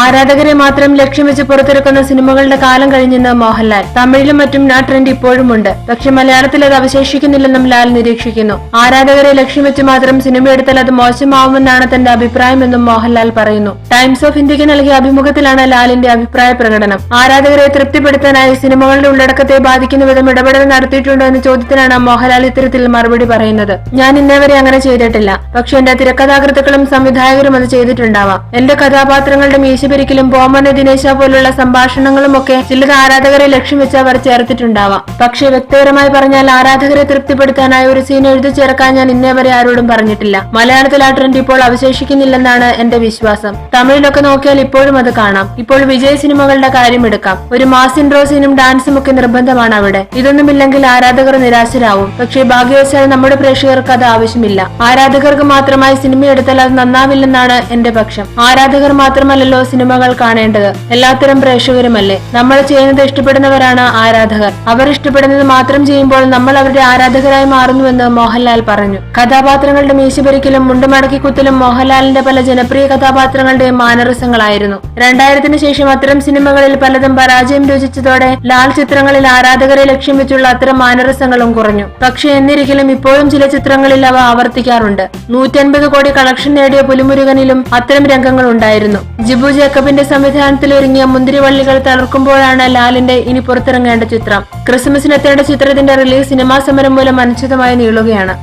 ആരാധകരെ മാത്രം ലക്ഷ്യം വെച്ച് പുറത്തിറക്കുന്ന സിനിമകളുടെ കാലം കഴിഞ്ഞെന്ന് മോഹൻലാൽ. തമിഴിലും മറ്റും ആ ട്രെൻഡ് ഇപ്പോഴുമുണ്ട്. പക്ഷെ മലയാളത്തിൽ അത് അവശേഷിക്കുന്നില്ലെന്നും ലാൽ നിരീക്ഷിക്കുന്നു. ആരാധകരെ ലക്ഷ്യം വെച്ച് മാത്രം സിനിമ എടുത്താൽ അത് മോശമാവുമെന്നാണ് തന്റെ അഭിപ്രായമെന്നും മോഹൻലാൽ പറയുന്നു. ടൈംസ് ഓഫ് ഇന്ത്യയ്ക്ക് നൽകിയ അഭിമുഖത്തിലാണ് ലാലിന്റെ അഭിപ്രായ പ്രകടനം. ആരാധകരെ തൃപ്തിപ്പെടുത്താനായി സിനിമകളുടെ ഉള്ളടക്കത്തെ ബാധിക്കുന്ന വിധം ഇടപെടൽ നടത്തിയിട്ടുണ്ടോ എന്ന ചോദ്യത്തിനാണ് മോഹൻലാൽ ഇത്തരത്തിൽ മറുപടി പറയുന്നത്. ഞാൻ ഇന്നേവരെ അങ്ങനെ ചെയ്തിട്ടില്ല. പക്ഷെ എന്റെ തിരക്കഥാകൃത്തുക്കളും സംവിധായകരും അത് ചെയ്തിട്ടുണ്ടാവാം. എന്റെ കഥാപാത്രങ്ങളുടെ മീശപിരിക്കലും ബോമന ദിനേശ പോലുള്ള സംഭാഷണങ്ങളും ഒക്കെ ചിലത് ആരാധകരെ ലക്ഷ്യം വെച്ച് അവർ ചേർത്തിട്ടുണ്ടാവാം. പക്ഷേ വ്യക്തിപരമായി പറഞ്ഞാൽ ആരാധകരെ തൃപ്തിപ്പെടുത്താനായി ഒരു സീൻ എഴുതി ചേർക്കാൻ ഞാൻ ഇന്നേ വരെ ആരോടും പറഞ്ഞിട്ടില്ല. മലയാളത്തിൽ ആ ട്രെൻഡ് ഇപ്പോൾ അവശേഷിക്കുന്നില്ലെന്നാണ് എന്റെ വിശ്വാസം. തമിഴിലൊക്കെ നോക്കിയാൽ ഇപ്പോഴും അത് കാണാം. ഇപ്പോൾ വിജയ് സിനിമകളുടെ കാര്യം എടുക്കാം. ഒരു മാസ് ഇൻട്രോ സീനും ഡാൻസും ഒക്കെ നിർബന്ധമാണ് അവിടെ. ഇതൊന്നുമില്ലെങ്കിൽ ആരാധകർ നിരാശരാവും. പക്ഷേ ഭാഗ്യവശാൽ നമ്മുടെ പ്രേക്ഷകർക്ക് അത് ആവശ്യമില്ല. ആരാധകർക്ക് മാത്രമായി സിനിമ എടുത്താൽ അത് നന്നാവില്ലെന്നാണ് എന്റെ പക്ഷം. ആരാധകർ മാത്രമല്ലല്ലോ സിനിമകൾ കാണേണ്ടത് എല്ലാത്തരം പ്രേക്ഷകരുമല്ലേ? നമ്മൾ ചെയ്യുന്നത് ഇഷ്ടപ്പെടുന്നവരാണ് ആരാധകർ. അവർ ഇഷ്ടപ്പെടുന്നത് മാത്രം ചെയ്യുമ്പോൾ നമ്മൾ അവരുടെ ആരാധകരായി മാറുന്നുവെന്ന് മോഹൻലാൽ പറഞ്ഞു. കഥാപാത്രങ്ങളുടെ മീശപരിക്കലും മുണ്ടുമടക്കി കുത്തലും മോഹൻലാലിന്റെ പല ജനപ്രിയ കഥാപാത്രങ്ങളുടെയും മാനറിസങ്ങളായിരുന്നു രണ്ടായിരത്തിന് ശേഷം അത്തരം സിനിമകളിൽ പലതും പരാജയം രുചിച്ചതോടെ ലാൽ ചിത്രങ്ങളിൽ ആരാധകരെ ലക്ഷ്യം വെച്ചുള്ള അത്തരം മാനരസങ്ങളും കുറഞ്ഞു. പക്ഷേ എന്നിരിക്കലും ഇപ്പോഴും ചില ചിത്രങ്ങളിൽ അവ ആവർത്തിക്കാറുണ്ട്. നൂറ്റൻപത് കോടി കളക്ഷൻ നേടിയ പുലിമുരുകനിലും അത്തരം രംഗങ്ങൾ ഉണ്ടായിരുന്നു. ജിബു ജേക്കബിന്റെ സംവിധാനത്തിൽ ഒരുങ്ങിയ മുന്തിരിവള്ളികൾ തളർക്കുമ്പോഴാണ് ലാലിന്റെ ഇനി പുറത്തിറങ്ങേണ്ട ചിത്രം. ക്രിസ്മസിനെത്തേണ്ട ചിത്രത്തിന്റെ റിലീസ് സിനിമാ സമരം മൂലം അനിശ്ചിതമായി നീളുകയാണ്.